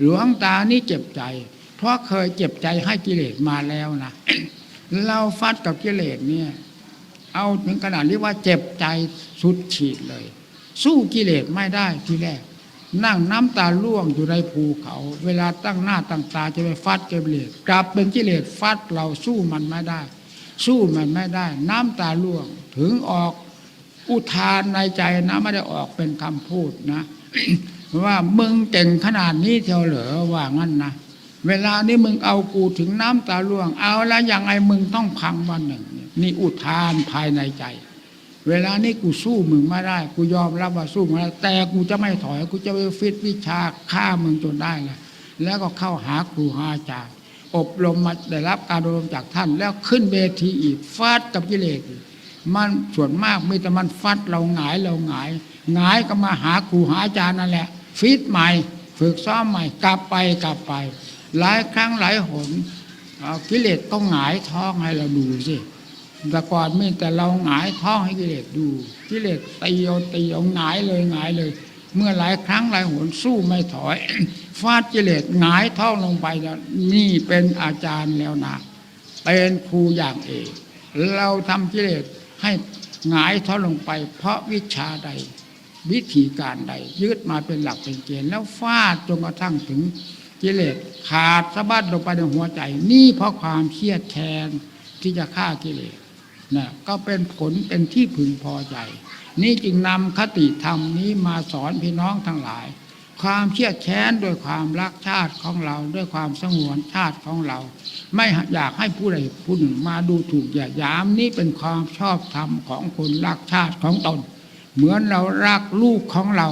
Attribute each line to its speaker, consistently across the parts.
Speaker 1: หลวงตานี่เจ็บใจ เพราะเคยเจ็บใจให้กิเลสมาแล้วนะเราฟัดกับกิเลสเนี่ย เอาถึงขนาดที่ว่าเจ็บใจสุดขีดเลย สู้กิเลสไม่ได้ทีแรก นั่งน้ำตาล่วงอยู่ในภูเขา เวลาตั้งหน้าตั้งตาจะไปฟัดกิเลสกลับเป็นกิเลสฟัดเราสู้มันไม่ได้ สู้มันไม่ได้ น้ำตาล่วงถึงออกอุทานในใจนะไม่ได้ออกเป็นคำพูดนะว่ามึงเก่งขนาดนี้เทียวเหรอว่างั้นนะเวลานี้มึงเอากูถึงน้ำตาล่วง เอาแล้วยังไงมึงต้องพังวันหนึ่ง นี่อุทานภายในใจ เวลานี้กูสู้มึงไม่ได้ กูยอมรับว่าสู้มึงไม่ได้แต่กูจะไม่ถอย กูจะไปฟิตวิชาฆ่ามึงจนได้เลยแล้วก็เข้าหาครูหาอาจารย์อบรมมาได้รับการอบรมจากท่าน แล้วขึ้นเวทีอีกฟาดกับกิเลสอีก มันส่วนมากมีแต่มันฟัดเราหงายเราหงายหงายก็มาหาครูหาอาจารย์นั่นแหละฟิตใหม่ ฝึกซ้อมใหม่ กลับไปกลับไป หลายครั้งหลายหนกิเลสก็หงายท้องให้เราดูสิแต่ก่อนมีแต่เราหงายท้องให้กิเลสดูกิเลสตีเอาตีเอาหงายเลยหงายเลย เมื่อหลายครั้งหลายหนสู้ไม่ถอยฟาดกิเลสหงายท้องลงไปแล้วนี่เป็นอาจารย์แล้วนะเป็นครูอย่างเอกเราทำกิเลส ให้หงายท้อลงไป เพราะวิชาใด วิธีการใด ยึดมาเป็นหลักเป็นเกณฑ์แล้วฟาดจนกระทั่งถึงกิเลสขาดสะบัดลงไปในหัวใจ นี่เพราะความเครียดแค้นที่จะฆ่ากิเลสนะก็เป็นผลเป็นที่พึงพอใจ นี่จึงนำคติธรรมนี้มาสอนพี่น้องทั้งหลาย ความเชี่ยดแค้นด้วยความรักชาติของเราด้วยความสงวนชาติของเรา ไม่อยากให้ผู้ใดผู้หนึ่งมาดูถูกเหยียดหยามนี่เป็นความชอบธรรมของคนรักชาติของตน เหมือนเรารักลูกของเรา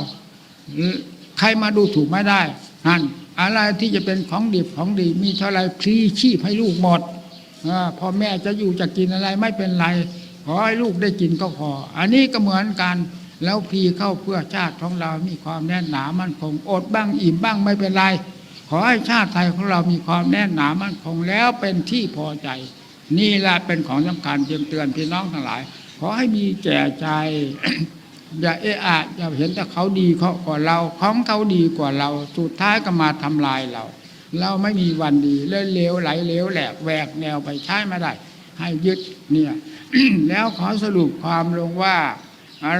Speaker 1: ใครมาดูถูกไม่ได้นั่นอะไรที่จะเป็นของดีของดี มีเท่าไรพลีชีพให้ลูกหมดอพ่อแม่จะอยู่จะกินอะไรไม่เป็นไรขอให้ลูกได้กินก็พออันนี้ก็เหมือนกัน แล้วพีเข้าเพื่อชาติของเรามีความแน่นหนามั่นคงอดบ้างอิ่มบ้างไม่เป็นไร ขอให้ชาติไทยของเรามีความแน่นหนามั่นคงแล้วเป็นที่พอใจ นี่แหละเป็นของสำคัญเตือนเตือนพี่น้องทั้งหลาย ขอให้มีแก่ใจ อย่าเอะอะอย่าเห็นแต่เขาดีเขากว่าเราของเขาดีกว่าเราสุดท้ายก็มาทำลายเรา เราไม่มีวันดีเล่นเลวไหลเลวแหลกแหวกแนวไปใช้ไม่ได้ ให้ยึดเนี่ยแล้วขอสรุปความลงว่า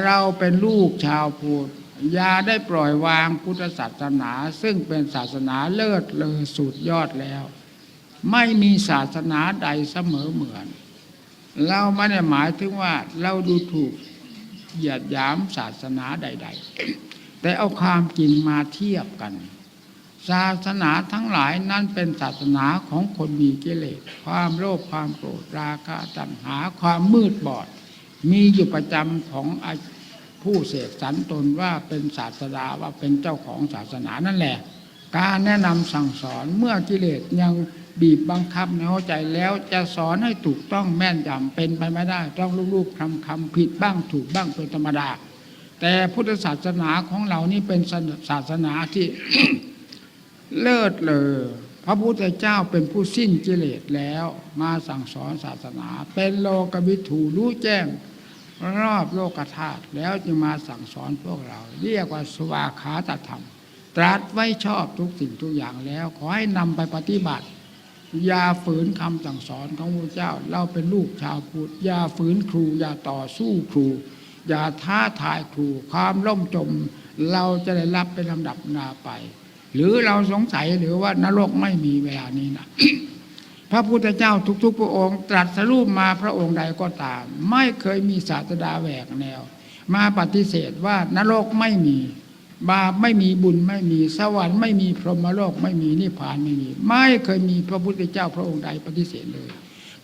Speaker 1: เราเป็นลูกชาวพุทธอย่าได้ปล่อยวางพุทธศาสนา ซึ่งเป็นศาสนาเลิศเลอสุดยอดแล้ว ไม่มีศาสนาใดเสมอเหมือน เราไม่ได้หมายถึงว่าเราดูถูกเหยียดหยามศาสนาใด ๆ แต่เอาความจริงมาเทียบกัน ศาสนาทั้งหลายนั้นเป็นศาสนาของคนมีกิเลสความโลภความโกรธราคะตัณหาความมืดบอด มีอยู่ประจำของผู้เสกสรรตนว่าเป็นศาสดาว่าเป็นเจ้าของศาสนานั่นแหละ การแนะนำสั่งสอนเมื่อกิเลสยังบีบบังคับในหัวใจแล้วจะสอนให้ถูกต้องแม่นยำเป็นไปไม่ได้ ต้องลูกๆคำคำผิดบ้างถูกบ้างเป็นธรรมดา แต่พุทธศาสนาของเรานี่เป็นศาสนาที่เลิศเลอพระพุทธเจ้าเป็นผู้สิ้นกิเลสแล้วมาสั่งสอนศาสนา เป็นโลกวิถูรู้แจ้ง รอบโลกธาตุแล้วจึงมาสั่งสอนพวกเรา เรียกว่าสวาขาตธรรม ตรัสไว้ชอบทุกสิ่งทุกอย่างแล้ว ขอให้นำไปปฏิบัติ อย่าฝืนคำสั่งสอนของพระเจ้า เราเป็นลูกชาวพุทธอย่าฝืนครู อย่าต่อสู้ครู อย่าท้าทายครู ความล่มจม เราจะได้รับเป็นลำดับนาไป หรือเราสงสัยหรือว่านรกไม่มีเวลานี้นะ พระพุทธเจ้าทุก ๆ พระองค์ ตรัสรูปมาพระองค์ใดก็ตาม ไม่เคยมีศาสดาแหวกแนว มาปฏิเสธว่านรกไม่มีบาปไม่มีบุญไม่มีสวรรค์ไม่มีพรหมโลกไม่มีนิพพานไม่มี ไม่เคยมีพระพุทธเจ้าพระองค์ใดปฏิเสธเลย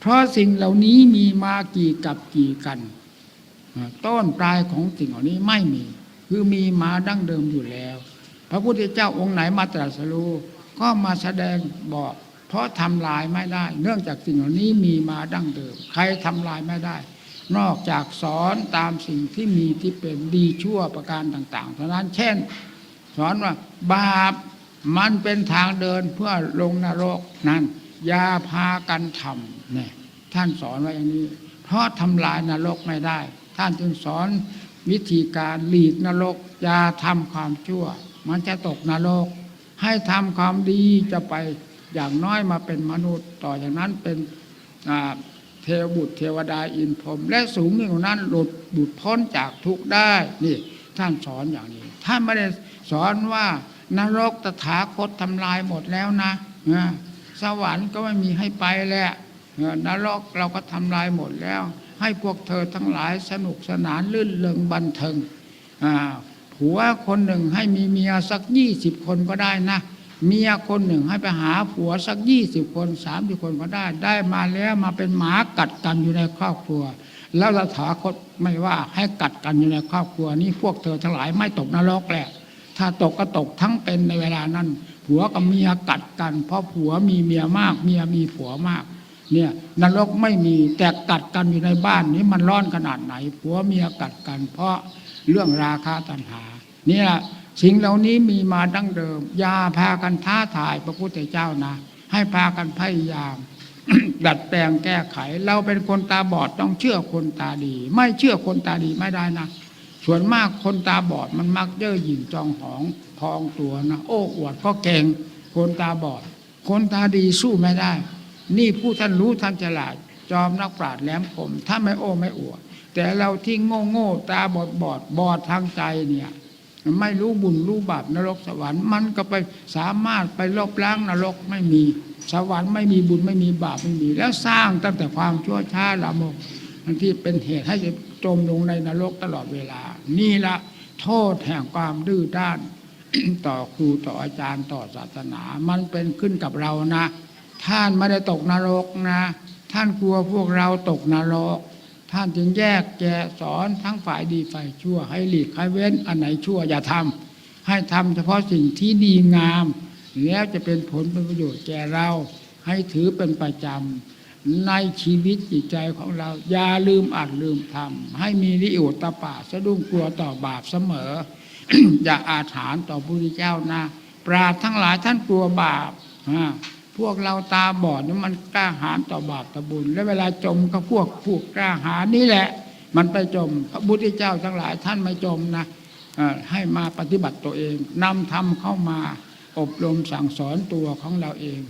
Speaker 1: เพราะสิ่งเหล่านี้มีมากี่กับกี่กันต้นปลายของสิ่งเหล่านี้ไม่มี คือมีมาดั้งเดิมอยู่แล้ว พระพุทธเจ้าองค์ไหนมาตรัสรู้ก็มาแสดงบอก เพราะทำลายไม่ได้ เนื่องจากสิ่งเหล่านี้มีมาดั้งเดิม ใครทำลายไม่ได้ นอกจากสอนตามสิ่งที่มีที่เป็นดีชั่วประการต่างๆเท่านั้นเช่น สอนว่าบาปมันเป็นทางเดินเพื่อลงนรกนั้นอย่าพากันทำเนี่ยท่านสอนไว้อย่างนี้ เพราะทำลายนรกไม่ได้ ท่านจึงสอนวิธีการหลีกนรกอย่าทำความชั่ว มันจะตกนรก ให้ทำความดีจะไป อย่างน้อยมาเป็นมนุษย์ ต่อจากนั้นเป็นเทวบุตรเทวดาอินพรมและสูงยิ่งกว่านั้นหลุดบุดพ้นจากทุกข์ได้นี่ท่านสอนอย่างนี้ ท่านไม่ได้สอนว่านรกตถาคตทำลายหมดแล้วนะสวรรค์ก็ไม่มีให้ไปแล้วนรกเราก็ทำลายหมดแล้ว ให้พวกเธอทั้งหลายสนุกสนานลื่นเริงบันเทิงผัวคนหนึ่งให้มีเมียสักยี่สิบคนก็ได้นะ เมียคนหนึ่งให้ไปหาผัวสักยี่สิบคนสามสิบคนก็ได้ ได้มาแล้วมาเป็นหมากัดกันอยู่ในครอบครัว แล้วเราถาคตไม่ว่าให้กัดกันอยู่ในครอบครัว นี้พวกเธอทั้งหลายไม่ตกนรกแหละถ้าตกก็ตกทั้งเป็นในเวลานั้น ผัวกับเมียกัดกัน เพราะผัวมีเมียมาก เมียมีผัวมาก เนี่ยนรกไม่มีแต่กัดกันอยู่ในบ้านนี้มันร้อนขนาดไหน ผัวเมียกัดกัน เพราะเรื่องราคาตัณหา เนี่ย สิ่งเหล่านี้มีมาดั้งเดิมอย่าพากันท้าทายพระพุทธเจ้านะให้พากันพยายาม ดัดแปลงแก้ไข เราเป็นคนตาบอดต้องเชื่อคนตาดี ไม่เชื่อคนตาดีไม่ได้นะส่วนมากคนตาบอดมันมักเย่อหยิ่งจองหองพองตัวนะโอ้อวดก็เก่งคนตาบอด คนตาดีสู้ไม่ได้ นี่ผู้ท่านรู้ท่านฉลาด จอมนักปราชญ์แหลมคมถ้าไม่โอ้ไม่อวดแต่เราที่โง่โง่ตาบอดบอดบอดทางใจเนี่ย ไม่รู้บุญรู้บาปนรกสวรรค์มันก็ไปสามารถไปลบล้างนรกไม่มี สวรรค์ไม่มีบุญไม่มีบาปไม่มี แล้วสร้างตั้งแต่ความชั่วช้าละโมกันที่เป็นเหตุให้จะจมลงในนรกตลอดเวลา นี่ละโทษแห่งความดื้อด้าน ต่อครูต่ออาจารย์ต่อศาสนา มันเป็นขึ้นกับเรานะ ท่านไม่ได้ตกนรกนะ ท่านกลัวพวกเราตกนรก ท่านจึงแยกแยะสอนทั้งฝ่ายดีฝ่ายชั่ว ให้หลีกให้เว้นอันไหนชั่วอย่าทำให้ทำเฉพาะสิ่งที่ดีงาม แล้วจะเป็นผลเป็นประโยชน์แก่เรา ให้ถือเป็นประจำในชีวิตจิตใจของเรา อย่าลืมอัดลืมทำให้มีริโอตตปะสะดุ้งกลัวต่อบาปเสมอ อย่าอาถรรพ์ต่อพระพุทธเจ้านะ ปราทั้งหลายท่านกลัวบาปอ่า พวกเราตาบอดนี่มันกล้าหาญต่อบาปต่อบุญ และเวลาจมก็พวกพวกกล้าหาญนี่แหละ มันไปจม พระพุทธเจ้าทั้งหลายท่านไม่จมนะให้มาปฏิบัติตัวเองนำธรรมเข้ามาอบรมสั่งสอนตัวของเราเอง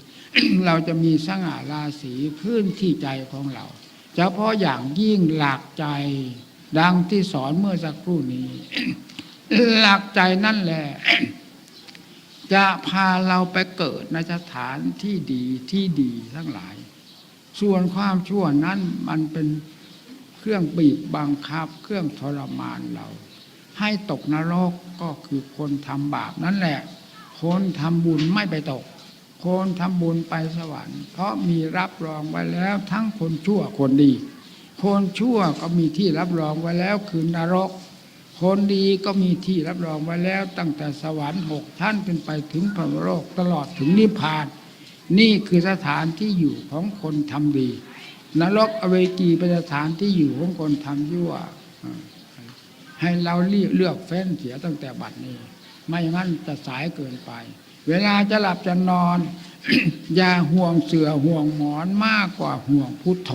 Speaker 1: เราจะมีสง่าราศีขึ้นที่ใจของเราเฉพาะอย่างยิ่งหลักใจดังที่สอนเมื่อสักครู่นี้ หลักใจนั่นแหละ จะพาเราไปเกิดในสถานที่ดีที่ดีทั้งหลาย ส่วนความชั่วนั้นมันเป็นเครื่องบีบบังคับ เครื่องทรมานเรา ให้ตกนรกก็คือคนทำบาปนั่นแหละ คนทำบุญไม่ไปตก คนทำบุญไปสวรรค์ เพราะมีรับรองไว้แล้วทั้งคนชั่วคนดี คนชั่วก็มีที่รับรองไว้แล้วคือนรก คนดีก็มีที่รับรองไว้แล้ว ตั้งแต่สวรรค์หกท่านขึ้นไปถึงพรหมโลกตลอดถึงนิพพาน นี่คือสถานที่อยู่ของคนทำดี นรกอเวจีเป็นสถานที่อยู่ของคนทำยั่ว ให้เราเลือกเฟ้นเสียตั้งแต่บัดนี้ ไม่งั้นจะสายเกินไป เวลาจะหลับจะนอน อย่าห่วงเสือห่วงหมอนมากกว่าห่วงพุทโธ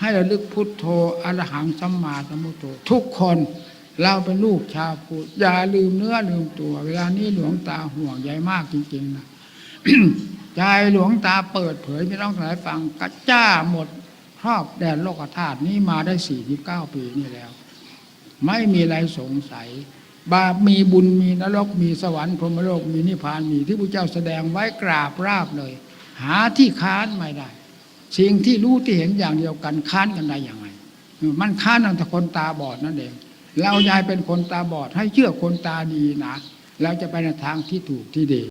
Speaker 1: ให้ระลึกพุทโธอรหังสัมมาสัมพุทโธทุกคน เราเป็นลูกชาวพุทธอย่าลืมเนื้อลืมตัว เวลานี้หลวงตาห่วงใหญ่มากจริงๆนะใจหลวงตาเปิดเผยพี่น้องทั้งหลายฟังกระจ้าหมดครอบแดนโลกธาตุนี้มาได้สี่สิบเก้าปีนี่แล้ว ไม่มีอะไรสงสัย บาปมีบุญมีนรกมีสวรรค์พรหมโลกมีนิพพานมีที่พระเจ้าแสดงไว้กราบราบเลย หาที่ค้านไม่ได้ สิ่งที่รู้ที่เห็นอย่างเดียวกันค้านกันได้อย่างไรมันค้านตั้งแต่คนตาบอดนั่นเอง เรายายเป็นคนตาบอดให้เชื่อคนตาดีนะ เราจะไปในทางที่ถูกที่ดี